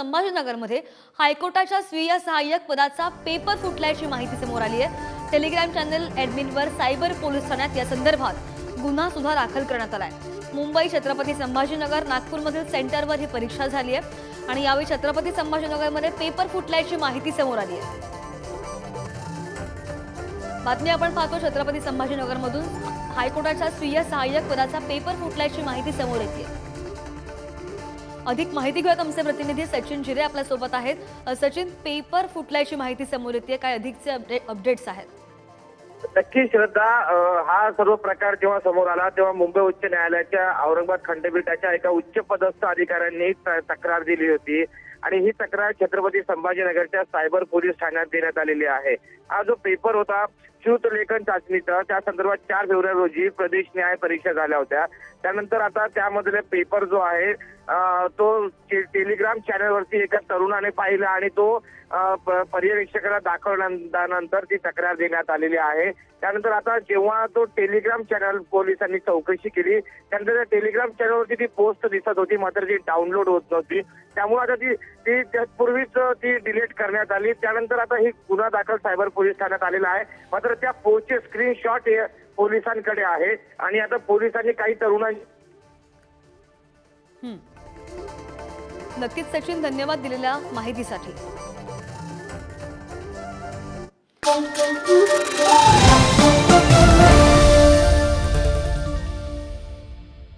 संभाजीनगरमध्ये हायकोर्टाच्या स्वीय सहाय्यक पदाचा पेपर फुटल्याची माहिती समोर आली आहे. टेलिग्राम चॅनल ॲडमिनवर सायबर पोलीस ठाण्यात या संदर्भात गुन्हा सुद्धा दाखल करण्यात आलाय मुंबई छत्रपती संभाजीनगर नागपूरमधील सेंटरवर ही परीक्षा झाली आहे आणि यावेळी छत्रपती संभाजीनगरमध्ये पेपर फुटल्याची माहिती समोर आली आहे. बातमी आपण पाहतो छत्रपती संभाजीनगरमधून हायकोर्टाच्या स्वीय सहाय्यक पदाचा पेपर फुटल्याची माहिती समोर येते. अधिक माहिती घेऊयात आमचे प्रतिनिधी सचिन जिरे आपल्यासोबत आहेत सचिन पेपर फुटल्याची माहिती समोर येते. काय अधिकचे अपडेट्स आहेत? नक्की श्रद्धा हा सर्व प्रकार जेव्हा समोर आला तेव्हा मुंबई उच्च न्यायालयाच्या औरंगाबाद खंडपीठाच्या एका उच्च पदस्थ अधिकाऱ्यांनी तक्रार दिली होती. आणि ही तक्रार छत्रपती संभाजीनगरच्या सायबर पोलीस ठाण्यात देण्यात आलेली आहे. हा जो पेपर होता लेखन चाचणीचं त्या संदर्भात चार फेब्रुवारी रोजी प्रदेश न्याय परीक्षा झाल्या होत्या. त्यानंतर आता त्यामधले पेपर जो आहे तो टेलिग्राम चॅनलवरती एका तरुणाने पाहिला आणि तो पर्यवेक्षकाला दाखवल्यानंतर ती तक्रार देण्यात आलेली आहे. त्यानंतर आता जेव्हा तो टेलिग्राम चॅनल पोलिसांनी चौकशी केली त्यानंतर त्या टेलिग्राम चॅनलवरती ती पोस्ट दिसत होती मात्र ती डाउनलोड होत नव्हती. त्यामुळे आता ती ती त्यापूर्वीच डिलीट करण्यात आली. त्यानंतर आता ही गुन्हा दाखल सायबर पोलीस ठाण्यात आलेला आहे. मात्र त्या फोनचे स्क्रीनशॉट पोलिसांकडे आहे. आणि आता पोलिसांनी काही तरुणांनी नक्कीच सचिन धन्यवाद दिलेल्या माहितीसाठी.